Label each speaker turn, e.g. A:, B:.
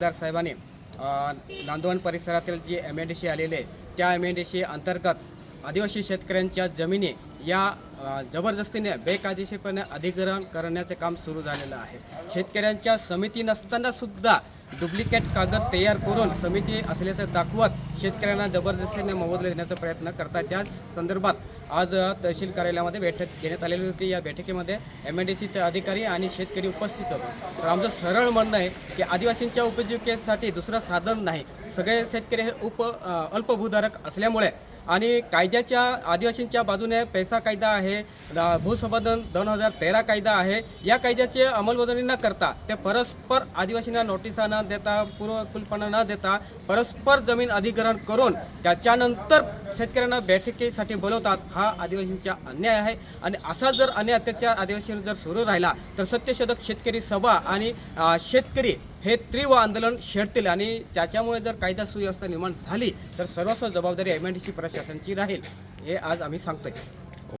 A: खासदार साहेबांनी नांदवण परिसरातील G M N D C आलेले त्या एम एन डी सी अंतर्गत आदिवासी शेतकऱ्यांच्या जमिनी या जबरदस्तीने बेकायदेशीरपणे अधिग्रहण करण्याचे काम सुरू झालेलं आहे. शेतकऱ्यांच्या समिती नसताना सुद्धा डुप्लिकेट कागद तयार करून समिती असल्याचं दाखवत शेतकऱ्यांना जबरदस्तीने मोबदला देण्याचा प्रयत्न करतात त्याच संदर्भात आज तहसील कार्यालयामध्ये बैठक घेण्यात आलेली होती. या बैठकीमध्ये एम एन डी सीचे अधिकारी आणि शेतकरी उपस्थित होते. तर आमचं सरळ म्हणणं आहे की आदिवासींच्या उपजीविकेसाठी दुसरं साधन नाही. सगळे शेतकरी हे उप अल्पभूधारक असल्यामुळे आणि कायद्याच्या आदिवासींच्या बाजूने पैसा कायदा आहे भूसंपादन दोन हजार तेरा कायदा आहे या कायद्याची अंमलबजावणी न करता ते परस्पर आदिवासींना नोटिसा न देता पूर्वकुलपणा न देता परस्पर जमीन अधिग्रहण करून त्याच्यानंतर शेतकऱ्यांना बैठकीसाठी बोलवतात हा आदिवासींचा अन्याय आहे. आणि असा जर अन्याय अत्याचार आदिवासींवर जर सुरू राहिला तर सत्यशोधक शेतकरी सभा आणि शेतकरी हे तीव्र आंदोलन छेडतील आणि त्याच्यामुळे जर कायदा सुव्यवस्था निर्माण झाली तर सर्वस्व जबाबदारी एम एन डी सी प्रशासनाची राहील. हे आज आम्ही सांगतोय.